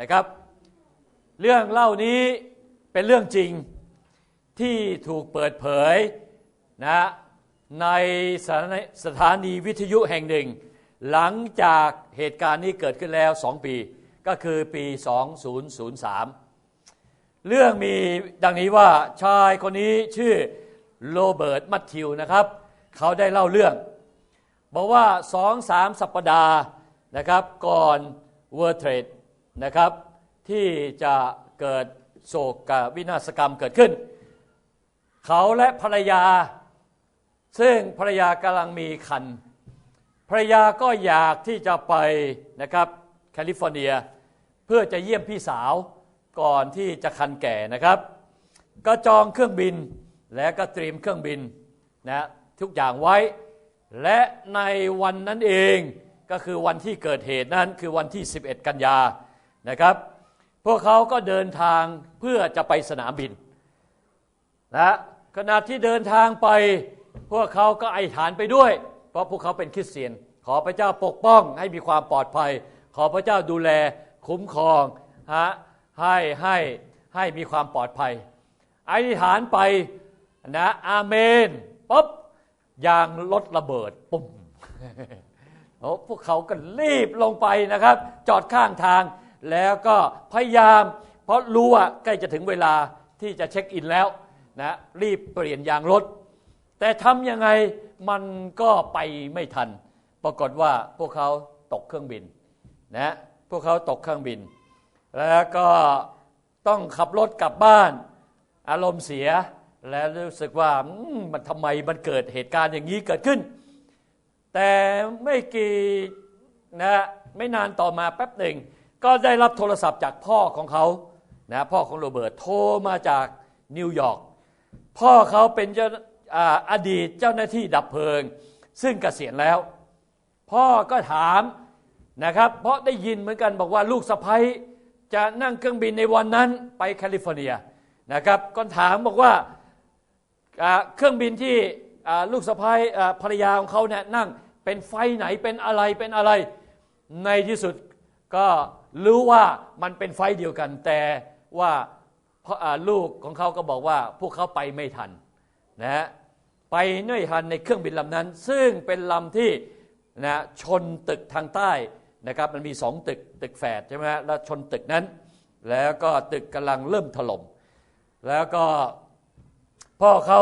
นะครับ เรื่องเล่านี้เป็นเรื่องจริงที่ถูกเปิดเผยนะในสถานีสถานีวิทยุแห่งหนึ่ง หลังจากเหตุการณ์นี้เกิดขึ้นแล้ว 2 ปีก็คือปี 2003 เรื่องมีดังนี้ว่าชายคนนี้ชื่อโรเบิร์ตมัตทิวนะครับ เขาได้เล่าเรื่อง บอกว่าสองสามสัปดาห์นะครับก่อนเวอร์เทรด นะครับที่จะเกิดโศกกวินาศกรรมเกิดขึ้น เขาและภรรยา ซึ่งภรรยากำลังมีคันภรรยาก็อยากที่จะไปนะครับแคลิฟอร์เนีย เพื่อจะเยี่ยมพี่สาวก่อนที่จะคันแก่นะครับ ก็จองเครื่องบินและก็เตรียมเครื่องบินนะทุกอย่างไว้ และในวันนั้นเองก็คือวันที่เกิดเหตุนั้นคือวันที่ 11 กันยา นะครับ พวกเขาก็เดินทางเพื่อจะไปสนามบินนะขณะที่เดินทางไปพวกเขาก็ไอฐานไปด้วย เพราะพวกเขาเป็นคริสเตียน ขอพระเจ้าปกป้องให้มีความปลอดภัย ขอพระเจ้าดูแลคุ้มครองฮะให้ให้ให้มีความปลอดภัยอธิฐานไปนะอาเมนปุ๊บยางรถระเบิดปุ่มโอ้พวกเขาก็รีบลงไปนะครับ จอดข้างทาง แล้วก็พยายาม เพราะรู้ว่าใกล้จะถึงเวลาที่จะเช็คอินแล้วนะรีบเปลี่ยนยางรถ แต่ทำยังไงมันก็ไปไม่ทัน ปรากฏว่าพวกเขาตกเครื่องบินนะพวกเขาตกเครื่องบิน แล้วก็ต้องขับรถกลับบ้าน อารมณ์เสีย และรู้สึกว่ามันทำไมมันเกิดเหตุการณ์อย่างนี้เกิดขึ้น แต่ไม่กี่นะไม่นานต่อมาแป๊บหนึ่ง ก็ได้รับโทรศัพท์จากพ่อของเขานะพ่อของโรเบิร์ตโทรมาจากนิวยอร์กพ่อเขาเป็นเจ้าอดีตเจ้าหน้าที่ดับเพลิง ซึ่งเกษียณแล้ว พ่อก็ถามนะครับเพราะได้ยินเหมือนกันบอกว่าลูกสะพ้ยจะนั่งเครื่องบินในวันนั้นไปแคลิฟอร์เนียนะครับก็ถามบอกว่าเครื่องบินที่ลูกสะพ้ายภรรยาของเขาเนี่ยนั่งเป็นไฟไหนเป็นอะไรเป็นอะไรในที่สุด ก็รู้ว่ามันเป็นไฟเดียวกัน แต่ว่าลูกของเขาก็บอกว่าพวกเขาไปไม่ทันนะฮะไปไม่ทันในเครื่องบินลำนั้น ซึ่งเป็นลำที่นะชนตึกทางใต้นะครับมันมีสองตึกตึกแฝดใช่ไหมฮะแล้วชนตึกนั้น แล้วก็ตึกกำลังเริ่มถล่มแล้วก็พ่อเขา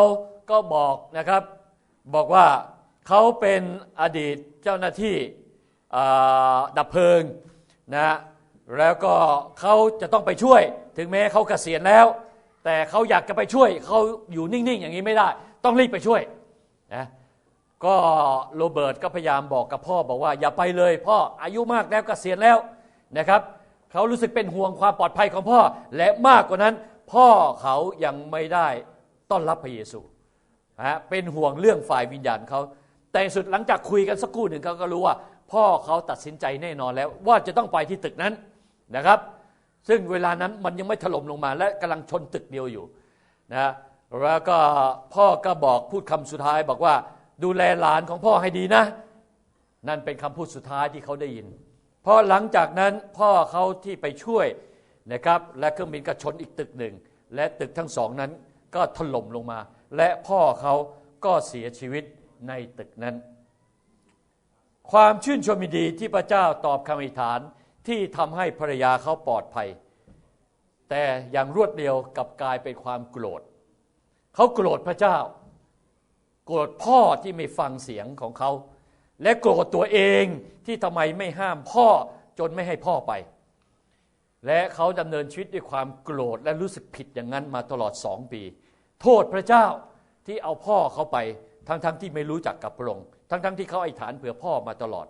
ก็บอกนะครับบอกว่าเขาเป็นอดีตเจ้าหน้าที่ดับเพลิง นะแล้วก็เขาจะต้องไปช่วย ถึงแม้เขาเกษียณแล้ว แต่เขาอยากจะไปช่วยเขาอยู่นิ่ง ๆ อย่างนี้ไม่ได้ ต้องรีบไปช่วยนะก็โรเบิร์ตก็พยายามบอกกับพ่อบอกว่าอย่าไปเลย พ่ออายุมากแล้วเกษียณแล้วนะครับเขารู้สึกเป็นห่วงความปลอดภัยของพ่อ และมากกว่านั้น พ่อเขายังไม่ได้ต้อนรับพระเยซูนะฮะเป็นห่วงเรื่องฝ่ายวิญญาณเขาแต่สุดหลังจากคุยกันสักครู่หนึ่งเขาก็รู้ว่า พ่อเขาตัดสินใจแน่นอนแล้วว่าจะต้องไปที่ตึกนั้นนะครับ ซึ่งเวลานั้นมันยังไม่ถล่มลงมา และกำลังชนตึกเดียวอยู่นะแล้วก็พ่อก็บอกพูดคำสุดท้ายบอกว่าดูแลหลานของพ่อให้ดีนะ นั่นเป็นคำพูดสุดท้ายที่เขาได้ยินพราะหลังจากนั้นพ่อเขาที่ไปช่วยนะครับและเครื่องบินก็ชนอีกตึกหนึ่ง และตึกทั้งสองนั้นก็ถล่มลงมา และพ่อเขาก็เสียชีวิตในตึกนั้น ความชื่นชมยินดีที่พระเจ้าตอบคำอธิษฐานที่ทำให้ภรรยาเขาปลอดภัย แต่อย่างรวดเร็วกับกลายเป็นความโกรธ เขาโกรธพระเจ้า โกรธพ่อที่ไม่ฟังเสียงของเขา และโกรธตัวเองที่ทำไมไม่ห้ามพ่อจนไม่ให้พ่อไป และเขาดำเนินชีวิตด้วยความโกรธและรู้สึกผิดอย่างนั้นมาตลอดสองปี โทษพระเจ้าที่เอาพ่อเขาไปทั้งๆทที่ไม่รู้จักกับพระองค์ ทั้งๆทที่เขาไอ้ฐานเผื่อพ่อมาตลอด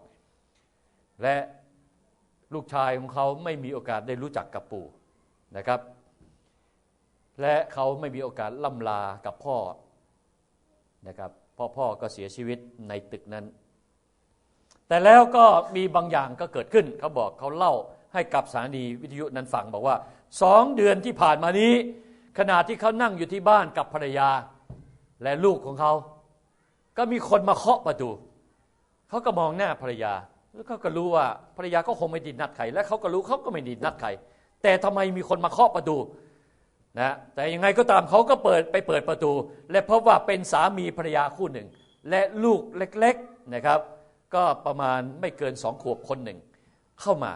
และลูกชายของเขาไม่มีโอกาสได้รู้จักกับปู่นะครับ และเขาไม่มีโอกาสล่ำลากับพ่อนะครับพ่อพ่อก็เสียชีวิตในตึกนั้น แต่แล้วก็มีบางอย่างก็เกิดขึ้น เขาบอกเขาเล่าให้กับสถานีวิทยุนั้นฟังบอกว่าสองเดือนที่ผ่านมานี้ ขณะที่เขานั่งอยู่ที่บ้านกับภรรยาและลูกของเขา ก็มีคนมาเคาะประตูเขาก็มองหน้าภรรยา แล้วเขาก็รู้ว่าภรรยาก็คงไม่ดีนัดใครและเขาก็รู้เขาก็ไม่ดีนัดใครแต่ทำไมมีคนมาเคาะประตูนะแต่ยังไงก็ตามเขาก็เปิดไปเปิดประตู และพบว่าเป็นสามีภรรยาคู่หนึ่ง และลูกเล็กๆนะครับ ก็ประมาณไม่เกินสองขวบคนหนึ่ง เข้ามา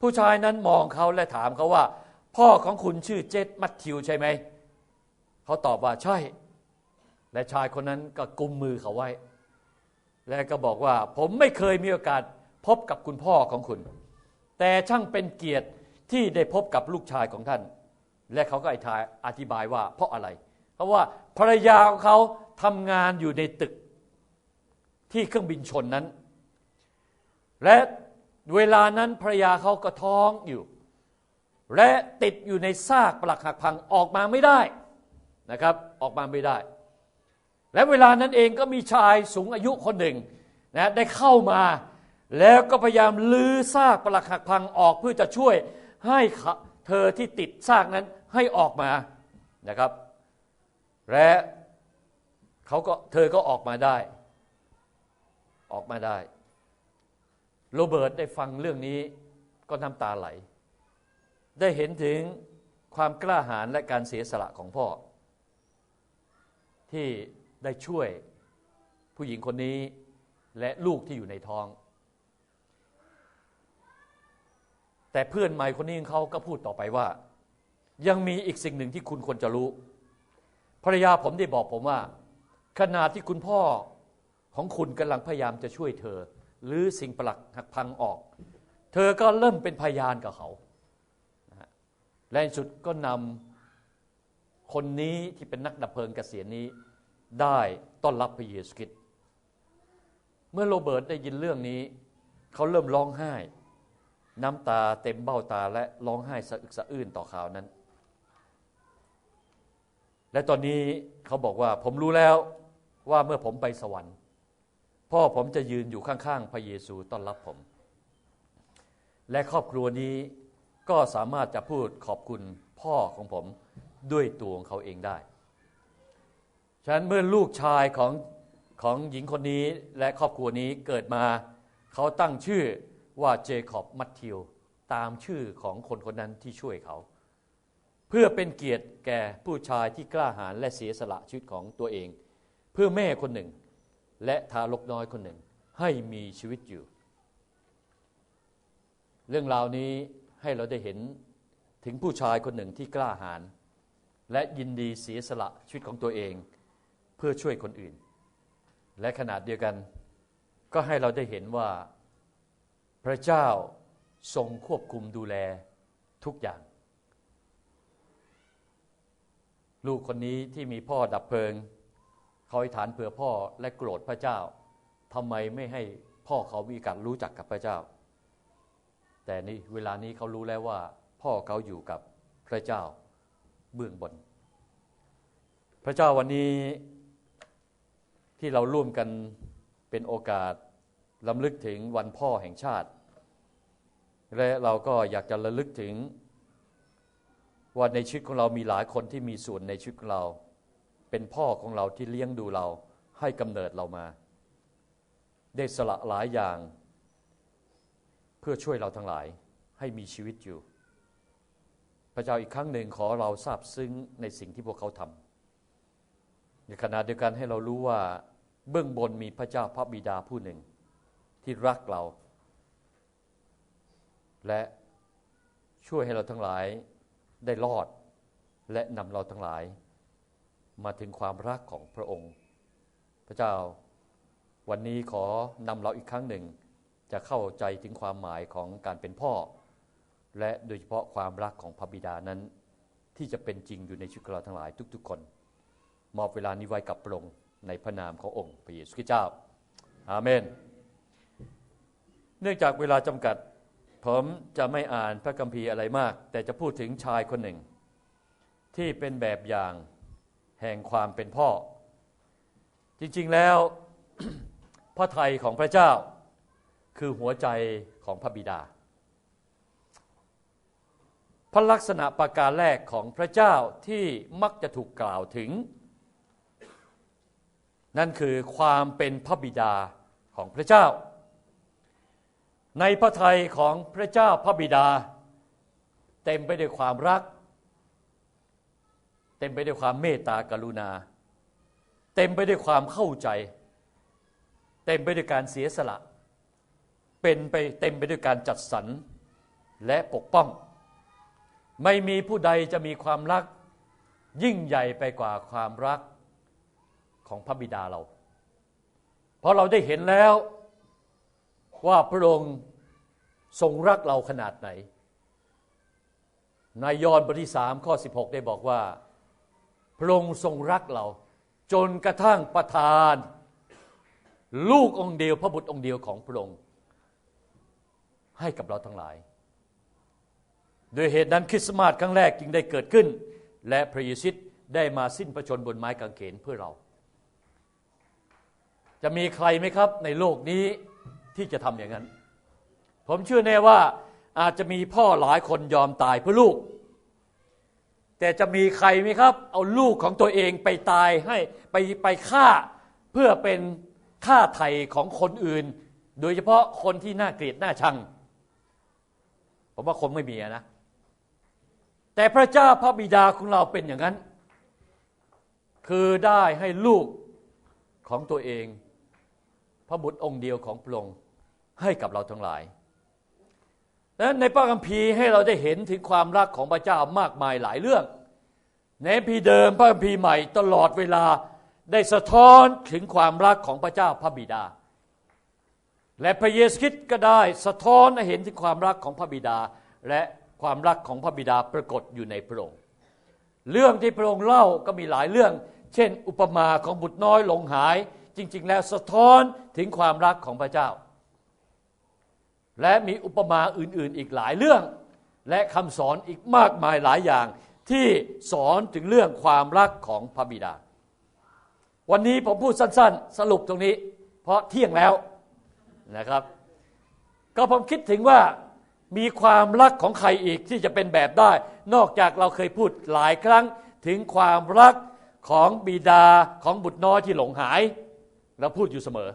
ผู้ชายนั้นมองเขาและถามเขาว่า พ่อของคุณชื่อเจษมัตทิวใช่ไหมเขาตอบว่าใช่ และชายคนนั้นก็กุมมือเขาไว้ และก็บอกว่าผมไม่เคยมีโอกาสพบกับคุณพ่อของคุณ แต่ช่างเป็นเกียรติที่ได้พบกับลูกชายของท่าน และเขาก็อธิบายว่า เพราะอะไร เพราะว่าภรรยาของเขาทำงานอยู่ในตึกที่เครื่องบินชนนั้น และเวลานั้นภรรยาเขาก็ท้องอยู่ และติดอยู่ในซากปลักหักพังออกมาไม่ได้นะครับ ออกมาไม่ได้ และเวลานั้นเองก็มีชายสูงอายุคนหนึ่งนะได้เข้ามาแล้วก็พยายามลื้อซากปลักหักพังออกเพื่อจะช่วยให้เธอที่ติดซากนั้นให้ออกมานะครับ และเขาก็เธอก็ออกมาได้ ออกมาได้ โรเบิร์ตได้ฟังเรื่องนี้ก็น้ำตาไหล ได้เห็นถึงความกล้าหาญและการเสียสละของพ่อ ที่ ได้ช่วยผู้หญิงคนนี้และลูกที่อยู่ในท้อง แต่เพื่อนใหม่คนนี้เขาก็พูดต่อไปว่า ยังมีอีกสิ่งหนึ่งที่คุณควรจะรู้ ภรรยาผมได้บอกผมว่า ขณะที่คุณพ่อของคุณกำลังพยายามจะช่วยเธอ หรือสิ่งประหลักหักพังออก เธอก็เริ่มเป็นพยานกับเขาและในสุดก็นำคนนี้ที่เป็นนักดับเพลิงเกษียณนี้ ได้ต้อนรับพระเยซูคริสต์เมื่อโรเบิร์ตได้ยินเรื่องนี้ เขาเริ่มร้องไห้ น้ำตาเต็มเบ้าตาและร้องไห้สะอึกสะอื้นต่อข่าวนั้น และตอนนี้เขาบอกว่าผมรู้แล้วว่าเมื่อผมไปสวรรค์ พ่อผมจะยืนอยู่ข้างๆพระเยซูต้อนรับผม และครอบครัวนี้ก็สามารถจะพูดขอบคุณพ่อของผมด้วยตัวของเขาเองได้ ฉะนั้นเมื่อลูกชายของของหญิงคนนี้และครอบครัวนี้เกิดมา เขาตั้งชื่อว่าเจคอบมัตทิวตามชื่อของคนคนนั้นที่ช่วยเขา เพื่อเป็นเกียรติแก่ผู้ชายที่กล้าหาญและเสียสละชีวิตของตัวเอง เพื่อแม่คนหนึ่ง และทารกน้อยคนหนึ่งให้มีชีวิตอยู่ เรื่องราวนี้ให้เราได้เห็นถึงผู้ชายคนหนึ่งที่กล้าหาญและยินดีเสียสละชีวิตของตัวเอง พื่อช่วยคนอื่น และขนาดเดียวกันก็ให้เราได้เห็นว่าพระเจ้าทรงควบคุมดูแลทุกอย่าง ลูกคนนี้ที่มีพ่อดับเพลิงเขาอธิษฐานเผื่อพ่อและโกรธพระเจ้าทำไมไม่ให้พ่อเขามีการรู้จักกับพระเจ้า แต่นี่เวลานี้เขารู้แล้วว่า พ่อเขาอยู่กับพระเจ้าเบื้องบน พระเจ้าวันนี้ ที่เราร่วมกันเป็นโอกาสลำลึกถึงวันพ่อแห่งชาติ และเราก็อยากจะระลึกถึงว่าในชีวิตของเรามีหลายคนที่มีส่วนในชีวิตของเรา เป็นพ่อของเราที่เลี้ยงดูเราให้กำเนิดเรามา ได้สละหลายอย่าง เพื่อช่วยเราทั้งหลายให้มีชีวิตอยู่ พระเจ้าอีกครั้งหนึ่งขอเราทราบซึ้งในสิ่งที่พวกเขาทำในขณะเดียวกันให้เรารู้ว่า เบื้องบนมีพระเจ้าพระบิดาผู้หนึ่ง ที่รักเรา และช่วยให้เราทั้งหลายได้รอด และนำเราทั้งหลาย มาถึงความรักของพระองค์ พระเจ้าวันนี้ขอนำเราอีกครั้งหนึ่ง จะเข้าใจถึงความหมายของการเป็นพ่อ และโดยเฉพาะความรักของพระบิดานั้น ที่จะเป็นจริงอยู่ในชีวิตเราทั้งหลายทุก ๆ คน มอบเวลานี้ไว้กับพระองค์ ในพระนามขององค์พระเยซูคริสต์เจ้า อาเมน เนื่องจากเวลาจำกัด ผมจะไม่อ่านพระคัมภีร์อะไรมาก แต่จะพูดถึงชายคนหนึ่ง ที่เป็นแบบอย่างแห่งความเป็นพ่อ จริงๆแล้วพระไทยของพระเจ้า คือหัวใจของพระบิดา พระลักษณะประการแรกของพระเจ้าที่มักจะถูกกล่าวถึง นั่นคือความเป็นพระบิดาของพระเจ้า ในพระทัยของพระเจ้าพระบิดา เต็มไปด้วยความรัก เต็มไปด้วยความเมตตากรุณา เต็มไปด้วยความเข้าใจ เต็มไปด้วยการเสียสละ เป็นไปเต็มไปด้วยการจัดสรรและปกป้อง ไม่มีผู้ใดจะมีความรักยิ่งใหญ่ไปกว่าความรัก ของพระบิดาเรา เพราะเราได้เห็นแล้วว่าพระองค์ทรงรักเราขนาดไหน ในยอห์นบทที่สามข้อ 16 ได้บอกว่า พระองค์ทรงรักเรา จนกระทั่งประทาน ลูกองค์เดียวพระบุตรองค์เดียวของพระองค์ ให้กับเราทั้งหลาย โดยเหตุนั้นคริสต์มาสครั้งแรกจึงได้เกิดขึ้น และพระเยซูได้มาสิ้นพระชนบนไม้กางเขนเพื่อเรา จะมีใครไหมครับในโลกนี้ที่จะทำอย่างนั้น ผมเชื่อแน่ว่าอาจจะมีพ่อหลายคนยอมตายเพื่อลูก แต่จะมีใครไหมครับ เอาลูกของตัวเองไปตายให้ไปไปฆ่าเพื่อเป็นค่าไถ่ของคนอื่น โดยเฉพาะคนที่น่าเกลียดน่าชัง ผมว่าคงไม่มีนะ แต่พระเจ้าพระบิดาของเราเป็นอย่างนั้น คือได้ให้ลูกของตัวเอง ระบุตรองค์เดียวของพระองค์ให้กับเราทั้งหลายดังนั้นในพระคัมภีร์ให้เราได้เห็นถึงความรักของพระเจ้ามากมายหลายเรื่อง ในพีเดิมพระคัมภีร์ใหม่ตลอดเวลาได้สะท้อนถึงความรักของพระเจ้าพระบิดา และพระเยซูคริสต์ก็ได้สะท้อนให้เห็นถึงความรักของพระบิดา และความรักของพระบิดาปรากฏอยู่ในพระองค์เรื่องที่พระองค์เล่าก็มีหลายเรื่อง เช่น อุปมาของบุตรน้อยหลงหาย จริง ๆ แล้วสะท้อนถึงความรักของพระเจ้า และมีอุปมาอื่นๆอีกหลายเรื่อง และคำสอนอีกมากมายหลายอย่าง ที่สอนถึงเรื่องความรักของพระบิดา วันนี้ผมพูดสั้น ๆ สรุปตรงนี้ เพราะเที่ยงแล้วนะครับ ก็ผมคิดถึงว่ามีความรักของใครอีกที่จะเป็นแบบได้ นอกจากเราเคยพูดหลายครั้งถึงความรักของบิดาของบุตรน้อยที่หลงหาย เราพูดอยู่เสมอ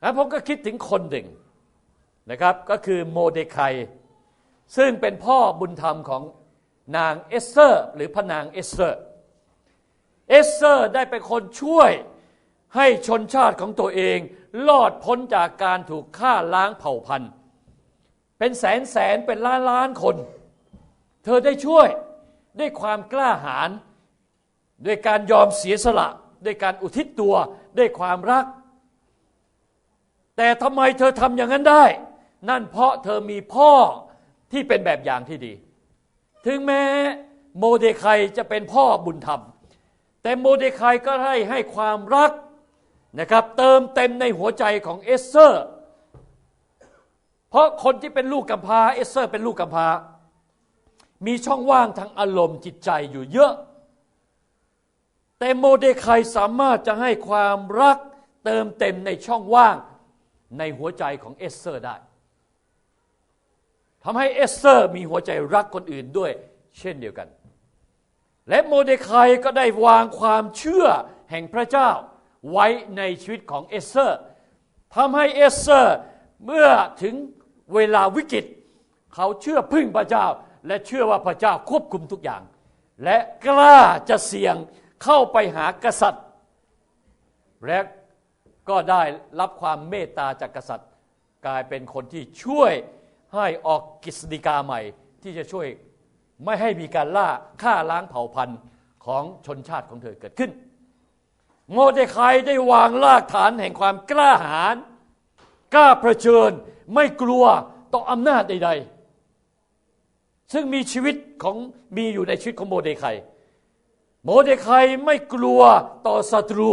แล้วผมก็คิดถึงคนหนึ่งนะครับก็คือโมเดคายซึ่งเป็นพ่อบุญธรรมของนางเอสเซอร์ หรือพระนางเอสเซอร์ เอสเซอร์ได้เป็นคนช่วยให้ชนชาติของตัวเองรอดพ้นจากการถูกฆ่าล้างเผ่าพันธุ์ เป็นแสนแสนเป็นล้านล้านคน เธอได้ช่วยด้วยความกล้าหาญด้วยการยอมเสียสละ ด้วยการอุทิศตัวด้วยความรัก แต่ทำไมเธอทำอย่างนั้นได้ นั่นเพราะเธอมีพ่อที่เป็นแบบอย่างที่ดี ถึงแม้โมเดคายจะเป็นพ่อบุญธรรม แต่โมเดคายก็ให้ให้ความรักนะครับเติมเต็มในหัวใจของเอสเซอร์ เพราะคนที่เป็นลูกกำพร้าเอสเซอร์เป็นลูกกำพร้ามีช่องว่างทางอารมณ์จิตใจอยู่เยอะ แต่โมเดคายสามารถจะให้ความรักเติมเต็มในช่องว่างในหัวใจของเอสเซอร์ได้ทำให้เอสเซอร์มีหัวใจรักคนอื่นด้วย เช่นเดียวกัน และโมเดคายก็ได้วางความเชื่อแห่งพระเจ้าไว้ในชีวิตของเอสเซอร์ทำให้เอสเซอร์เมื่อถึงเวลาวิกฤต เขาเชื่อพึ่งพระเจ้า และเชื่อว่าพระเจ้าควบคุมทุกอย่าง และกล้าจะเสี่ยง เข้าไปหากษัตริย์ และก็ได้รับความเมตตาจากกษัตริย์ กลายเป็นคนที่ช่วยให้ออกกฤษฎีกาใหม่ ที่จะช่วยไม่ให้มีการล่าฆ่าล้างเผ่าพันธุ์ของชนชาติของเธอเกิดขึ้น โมเดคายได้วางรากฐานแห่งความกล้าหาญกล้าเผชิญไม่กลัวต่ออำนาจใด ๆ ซึ่งมีชีวิตของมีอยู่ในชีวิตของโมเดคาย โมเดคายไม่กลัวต่อศัตรู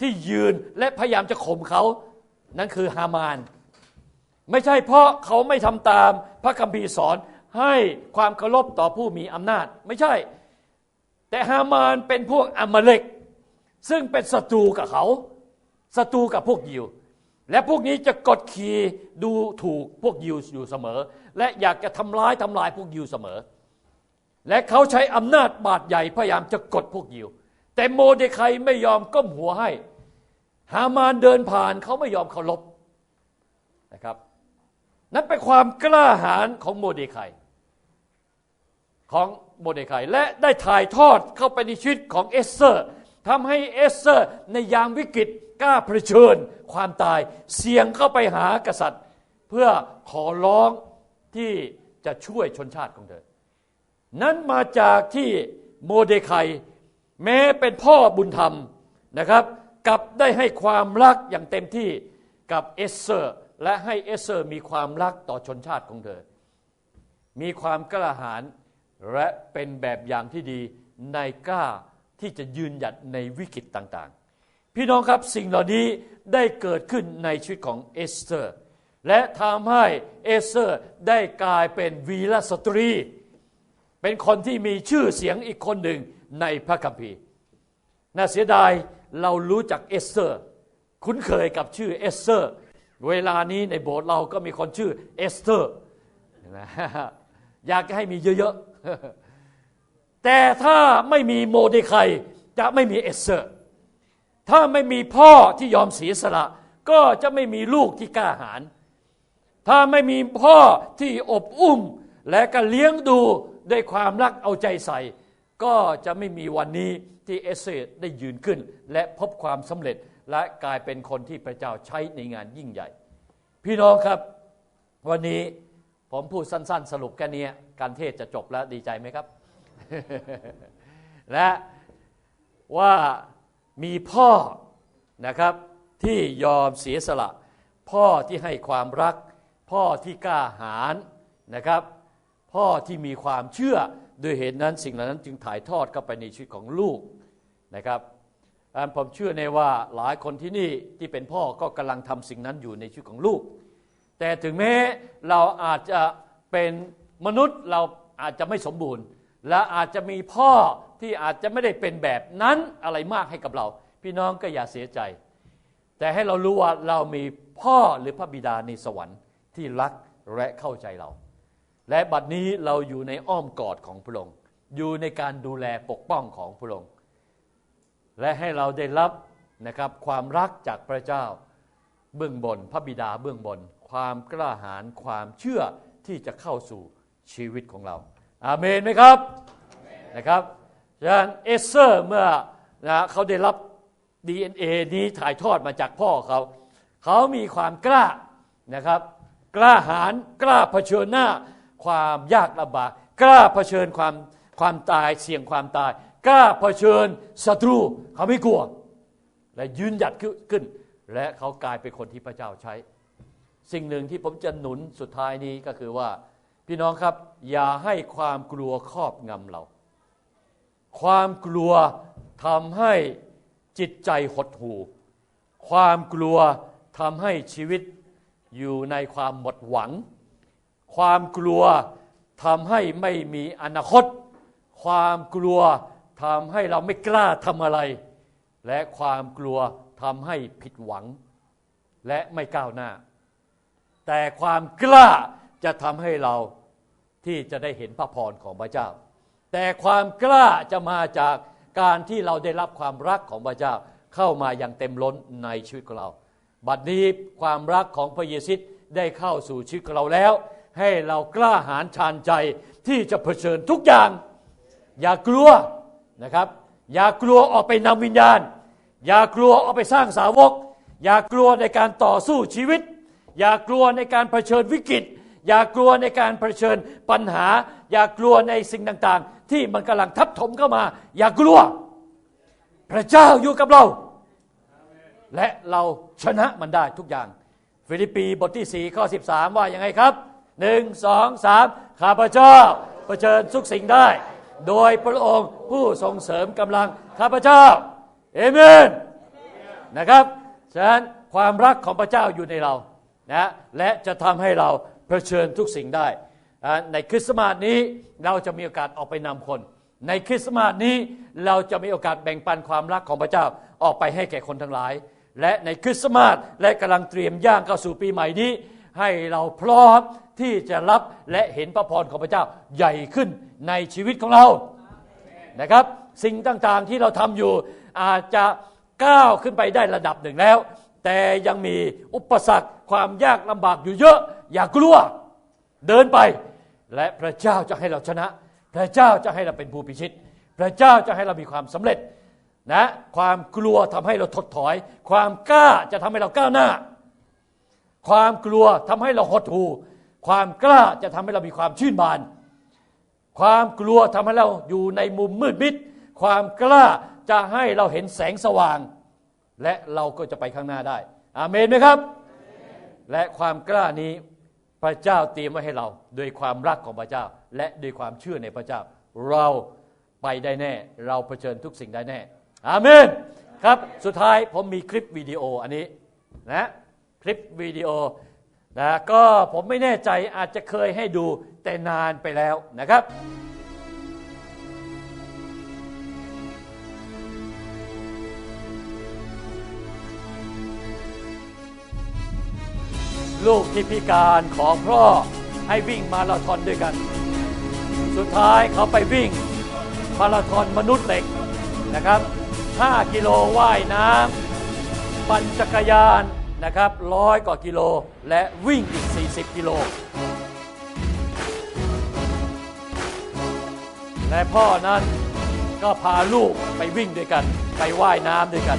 ที่ยืนและพยายามจะข่มเขา นั่นคือฮามาน ไม่ใช่เพราะเขาไม่ทำตามพระคัมภีร์สอนให้ความเคารพต่อผู้มีอำนาจ ไม่ใช่ แต่ฮามานเป็นพวกอมเลกซึ่งเป็นศัตรูกับเขาศัตรูกับพวกยิว และพวกนี้จะกดขี่ดูถูกพวกยิวอยู่เสมอ และอยากจะทำร้ายทำลายพวกยิวเสมอ และเขาใช้อำนาจบาดใหญ่พยายามจะกดพวกยิว แต่โมเดคายไม่ยอมก้มหัวให้ ฮามานเดินผ่านเขาไม่ยอมเคารพนะครับนั่นเป็นความกล้าหาญของโมเดคายของโมเดคายและได้ถ่ายทอดเข้าไปในชีวิตของเอสเซอร์ทำให้เอสเซอร์ในยามวิกฤตกล้าเผชิญความตายเสี่ยงเข้าไปหากษัตริย์ เพื่อขอร้องที่จะช่วยชนชาติของเธอ นั้นมาจากที่โมเดคายแม้เป็นพ่อบุญธรรมนะครับกลับได้ให้ความรักอย่างเต็มที่กับเอสเซอร์ และให้เอสเซอร์มีความรักต่อชนชาติของเธอ มีความกล้าหาญและเป็นแบบอย่างที่ดีในกล้าที่จะยืนหยัดในวิกฤตต่างๆ พี่น้องครับสิ่งเหล่านี้ได้เกิดขึ้นในชีวิตของเอสเตอร์ และทำให้เอสเตอร์ได้กลายเป็นวีรสตรี เป็นคนที่มีชื่อเสียงอีกคนหนึ่งในพระคัมภีร์น่าเสียดายเรารู้จักเอสเตอร์ คุ้นเคยกับชื่อเอสเตอร์ เวลานี้ในโบสถ์เราก็มีคนชื่อเอสเตอร์นะอยากให้มีเยอะๆ แต่ถ้าไม่มีโมเดคายจะไม่มีเอสเตอร์ ถ้าไม่มีพ่อที่ยอมเสียสละ ก็จะไม่มีลูกที่กล้าหาญถ้าไม่มีพ่อที่อบอุ้ม และก็เลี้ยงดูด้วยความรักเอาใจใส่ ก็จะไม่มีวันนี้ที่เอสเซได้ยืนขึ้น และพบความสำเร็จและกลายเป็นคนที่พระเจ้าใช้ในงานยิ่งใหญ่ พี่น้องครับ วันนี้ผมพูดสั้น ๆ สรุปแค่นี้การเทศจะจบแล้วดีใจไหมครับ และว่ามีพ่อนะครับที่ยอมเสียสละ พ่อที่ให้ความรัก พ่อที่กล้าหาญนะครับ พ่อที่มีความเชื่อด้วยเหตุนั้นสิ่งเหล่านั้นจึงถ่ายทอดเข้าไปในชีวิตของลูกนะครับผมเชื่อในว่าหลายคนที่นี่ที่เป็นพ่อก็กำลังทำสิ่งนั้นอยู่ในชีวิตของลูก แต่ถึงแม้เราอาจจะเป็นมนุษย์เราอาจจะไม่สมบูรณ์ และอาจจะมีพ่อที่อาจจะไม่ได้เป็นแบบนั้นอะไรมากให้กับเรา พี่น้องก็อย่าเสียใจ แต่ให้เรารู้ว่าเรามีพ่อหรือพระบิดาในสวรรค์ที่รักและเข้าใจเรา และบัดนี้เราอยู่ในอ้อมกอดของพระองค์ อยู่ในการดูแลปกป้องของพระองค์ และให้เราได้รับนะครับความรักจากพระเจ้าเบื้องบน พระบิดาเบื้องบน ความกล้าหาญความเชื่อที่จะเข้าสู่ชีวิตของเรา อาเมนไหมครับนะครับฉะนั้นเอเซอร์เมื่อนะเขาได้รับ DNA นี้ถ่ายทอดมาจากพ่อเขา เขามีความกล้านะครับ กล้าหาญกล้าเผชิญหน้า ความยากลำบาก กล้าเผชิญความความตายเสี่ยงความตาย กล้าเผชิญศัตรูเขาไม่กลัว และยืนหยัดขึ้น และเขากลายเป็นคนที่พระเจ้าใช้ สิ่งหนึ่งที่ผมจะหนุนสุดท้ายนี้ก็คือว่า พี่น้องครับ อย่าให้ความกลัวครอบงำเรา ความกลัวทำให้จิตใจหดหู่ความกลัวทำให้ชีวิตอยู่ในความหมดหวัง ความกลัวทำให้ไม่มีอนาคต ความกลัวทำให้เราไม่กล้าทำอะไร และความกลัวทำให้ผิดหวัง และไม่ก้าวหน้า แต่ความกล้าจะทำให้เราที่จะได้เห็นพระพรของพระเจ้า แต่ความกล้าจะมาจากการที่เราได้รับความรักของพระเจ้าเข้ามาอย่างเต็มล้นในชีวิตของเรา บัดนี้ความรักของพระเยซูได้เข้าสู่ชีวิตของเราแล้ว ให้เรากล้าหาญชาญใจที่จะเผชิญทุกอย่าง อย่ากลัวนะครับ อย่ากลัวออกไปนำวิญญาณ อย่ากลัวออกไปสร้างสาวก อย่ากลัวในการต่อสู้ชีวิต อย่ากลัวในการเผชิญวิกฤต อย่ากลัวในการเผชิญปัญหา อย่ากลัวในสิ่งต่างๆ ที่มันกำลังทับถมเข้ามา อย่ากลัว พระเจ้าอยู่กับเรา และเราชนะมันได้ทุกอย่าง ฟิลิปปีบทที่ 4 ข้อ 13 ว่ายังไงครับ หนึ่งสองสามข้าพเจ้าเผชิญทุกสิ่งได้ โดยพระองค์ผู้ทรงเสริมกำลังข้าพเจ้าเอเมนนะครับฉะนั้นความรักของพระเจ้าอยู่ในเรานะและจะทำให้เราเผชิญทุกสิ่งได้ในคริสต์มาสนี้เราจะมีโอกาสออกไปนำคน ในคริสต์มาสนี้เราจะมีโอกาสแบ่งปันความรักของพระเจ้าออกไปให้แก่คนทั้งหลาย และในคริสต์มาสและกำลังเตรียมย่างเข้าสู่ปีใหม่นี้ ให้เราพร้อมที่จะรับและเห็นพระพรของพระเจ้าใหญ่ขึ้นในชีวิตของเรานะครับ สิ่งต่างๆที่เราทำอยู่อาจจะก้าวขึ้นไปได้ระดับหนึ่งแล้ว แต่ยังมีอุปสรรคความยากลำบากอยู่เยอะ อย่ากลัวเดินไป และพระเจ้าจะให้เราชนะ พระเจ้าจะให้เราเป็นผู้พิชิต พระเจ้าจะให้เรามีความสำเร็จนะความกลัวทำให้เราถดถอย ความกล้าจะทำให้เราก้าวหน้า ความกลัวทำให้เราหดหู่ความกล้าจะทำให้เรามีความชื่นบาน ความกลัวทำให้เราอยู่ในมุมมืดมิด ความกล้าจะให้เราเห็นแสงสว่าง และเราก็จะไปข้างหน้าได้ อาเมนไหมครับ และความกล้านี้พระเจ้าเตรียมไว้ให้เราโดยความรักของพระเจ้า และด้วยความเชื่อในพระเจ้า เราไปได้แน่ เราเผชิญทุกสิ่งได้แน่ อาเมน ครับ สุดท้ายผมมีคลิปวิดีโออันนี้นะ คลิปวิดีโอนะก็ผมไม่แน่ใจอาจจะเคยให้ดูแต่นานไปแล้วนะครับลูกที่พิการของพ่อให้วิ่งมาราธอนด้วยกัน สุดท้ายเขาไปวิ่งมาราธอนมนุษย์เหล็กนะครับ 5 กิโลว่ายน้ำปั่นจักรยาน นะครับร้อยกว่ากิโล และวิ่งอีก 40 กิโล และพ่อนั้นก็พาลูกไปวิ่งด้วยกัน ไปว่ายน้ำด้วยกัน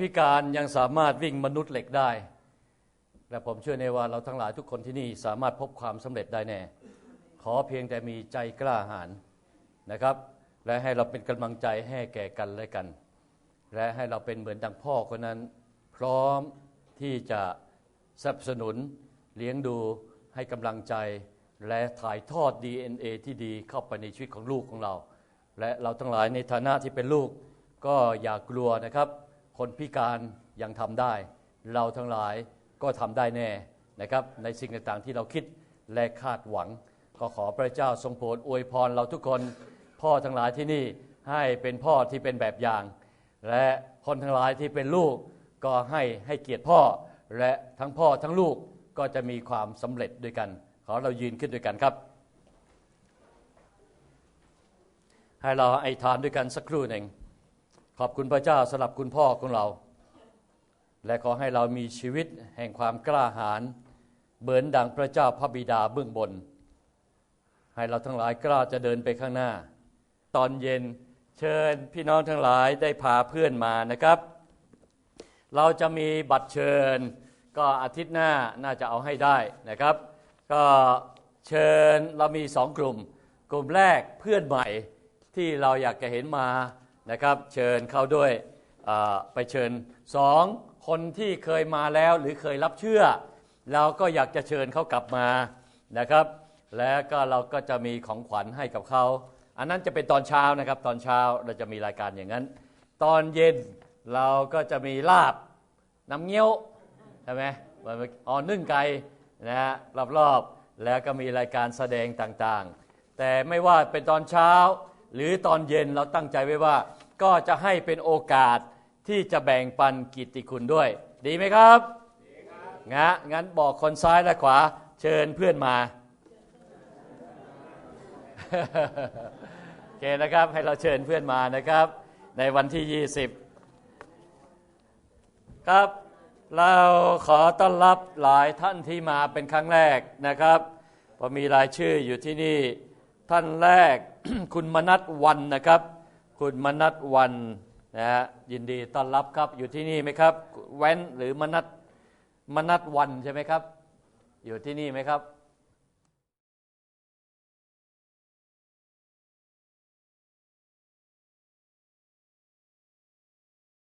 พิการยังสามารถวิ่งมนุษย์เหล็กได้ และผมเชื่อในว่าเราทั้งหลายทุกคนที่นี่สามารถพบความสำเร็จได้แน่ ขอเพียงแต่มีใจกล้าหาญนะครับ และให้เราเป็นกำลังใจให้แก่กันและกัน และให้เราเป็นเหมือนดังพ่อคนนั้น พร้อมที่จะสนับสนุนเลี้ยงดูให้กำลังใจ และถ่ายทอด DNA ที่ดีเข้าไปในชีวิตของลูกของเรา และเราทั้งหลายในฐานะที่เป็นลูกก็อย่ากลัวนะครับ คนพิการยังทำได้ เราทั้งหลายก็ทำได้แน่นะครับ ในสิ่งต่างๆที่เราคิดและคาดหวัง ก็ขอพระเจ้าทรงโปรดอวยพรเราทุกคนพ่อทั้งหลายที่นี่ให้เป็นพ่อที่เป็นแบบอย่าง และคนทั้งหลายที่เป็นลูกก็ให้ให้เกียรติพ่อ และทั้งพ่อทั้งลูกก็จะมีความสำเร็จด้วยกัน ขอเรายืนขึ้นด้วยกันครับ ให้เราไอทานด้วยกันสักครู่หนึ่ง ขอบคุณพระเจ้าสำหรับคุณพ่อของเรา และขอให้เรามีชีวิตแห่งความกล้าหาญเหมือนดังพระเจ้าพระบิดาเบื้องบน ให้เราทั้งหลายกล้าจะเดินไปข้างหน้า ตอนเย็นเชิญพี่น้องทั้งหลายได้พาเพื่อนมานะครับ เราจะมีบัตรเชิญ ก็อาทิตย์หน้าน่าจะเอาให้ได้นะครับ ก็เชิญเรามีสองกลุ่ม กลุ่มแรกเพื่อนใหม่ที่เราอยากจะเห็นมา นะครับ เชิญเข้าด้วยไปเชิญสองคนที่เคยมาแล้วหรือเคยรับเชื่อ เราก็อยากจะเชิญเขากลับมานะครับ แล้วก็เราก็จะมีของขวัญให้กับเขา อันนั้นจะเป็นตอนเช้านะครับ ตอนเช้าเราจะมีรายการอย่างนั้น ตอนเย็นเราก็จะมีลาบน้ำเงี้ยวใช่ไหมอ๋อนึ่งไก่นะฮะรอบๆแล้วก็มีรายการแสดงต่างๆ แต่ไม่ว่าเป็นตอนเช้า หรือตอนเย็นเราตั้งใจไว้ว่า ก็จะให้เป็นโอกาสที่จะแบ่งปันกิตติคุณด้วย ดีไหมครับงะงั้นบอกคนซ้ายและขวา เชิญเพื่อนมาโอเคนะครับ ให้เราเชิญเพื่อนมานะครับ ในวันที่ 20 ครับ เราขอต้อนรับหลายท่านที่มาเป็นครั้งแรกนะครับพอมีรายชื่ออยู่ที่นี่ท่านแรก คุณมนัทวันนะครับ คุณมนัทวันนะฮะยินดีต้อนรับครับอยู่ที่นี่ไหมครับ แว้นหรือมนัทมนัทวันใช่ไหมครับ อยู่ที่นี่ไหมครับ